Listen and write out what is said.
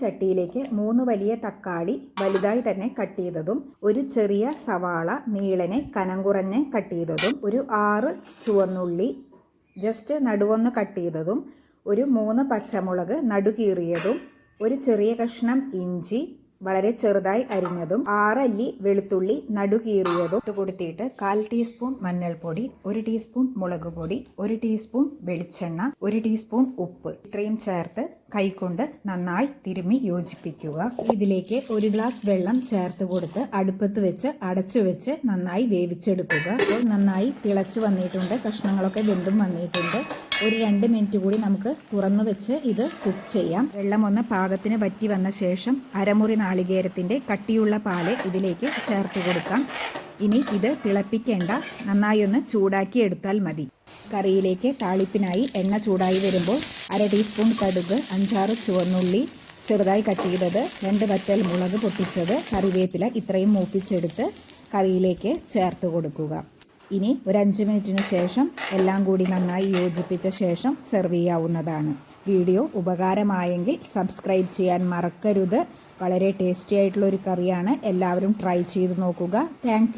ചട്ടിയിലേക്ക് മൂന്ന് വലിയ തക്കാളി വലുതായി തന്നെ കട്ട് ചെയ്തതും ഒരു ചെറിയ സവാള നീളനെ കനം കുറഞ്ഞ് കട്ട് ചെയ്തതും ഒരു ആറ് ചുവന്നുള്ളി ജസ്റ്റ് നടുവൊന്ന് കട്ട് ചെയ്തതും ഒരു മൂന്ന് പച്ചമുളക് നടുകീറിയതും ഒരു ചെറിയ കഷ്ണം ഇഞ്ചി വളരെ ചെറുതായി അരിഞ്ഞതും ആറല്ലി വെളുത്തുള്ളി നടുകീറിയതും കൊടുത്തിട്ട് കാൽ ടീസ്പൂൺ മഞ്ഞൾപ്പൊടി ഒരു ടീസ്പൂൺ മുളക് പൊടി ഒരു ടീസ്പൂൺ വെളിച്ചെണ്ണ ഒരു ടീസ്പൂൺ ഉപ്പ്. ഇത്രയും ചേർത്ത് കൈകൊണ്ട് നന്നായി തിരുമ്മി യോജിപ്പിക്കുക. ഇതിലേക്ക് ഒരു ഗ്ലാസ് വെള്ളം ചേർത്ത് കൊടുത്ത് അടുപ്പത്ത് വെച്ച് അടച്ചു വെച്ച് നന്നായി വേവിച്ചെടുക്കുക. അപ്പോൾ നന്നായി തിളച്ചു വന്നിട്ടുണ്ട്. കഷ്ണങ്ങളൊക്കെ വെന്തും വന്നിട്ടുണ്ട്. ഒരു രണ്ട് മിനിറ്റ് കൂടി നമുക്ക് തുറന്നു വെച്ച് ഇത് കുക്ക് ചെയ്യാം. വെള്ളം ഒന്ന് പാകത്തിന് പറ്റി വന്ന ശേഷം അരമുറി നാളികേരത്തിന്റെ കട്ടിയുള്ള പാൽ ഇതിലേക്ക് ചേർത്ത് കൊടുക്കാം. ഇനി ഇത് തിളപ്പിക്കേണ്ട. നന്നായി ഒന്ന് ചൂടാക്കി എടുത്താൽ മതി. കറിയിലേക്ക് താളിപ്പിനായി എണ്ണ ചൂടായി വരുമ്പോൾ അര ടീസ്പൂൺ കടുക് അഞ്ചാറ് ചുവന്നുള്ളി ചെറുതായി കട്ട് ചെയ്തത് രണ്ട് വറ്റൽ മുളക് പൊട്ടിച്ചത് കറിവേപ്പില ഇത്രയും മൂപ്പിച്ചെടുത്ത് കറിയിലേക്ക് ചേർത്ത് കൊടുക്കുക. ഇനി ഒരു അഞ്ച് മിനിറ്റിന് ശേഷം എല്ലാം കൂടി നന്നായി യോജിപ്പിച്ച ശേഷം സെർവ് ചെയ്യാവുന്നതാണ്. വീഡിയോ ഉപകാരമായെങ്കിൽ സബ്സ്ക്രൈബ് ചെയ്യാൻ മറക്കരുത്. വളരെ ടേസ്റ്റി ആയിട്ടുള്ള ഒരു കറിയാണ്. എല്ലാവരും ട്രൈ ചെയ്ത് നോക്കുക. താങ്ക്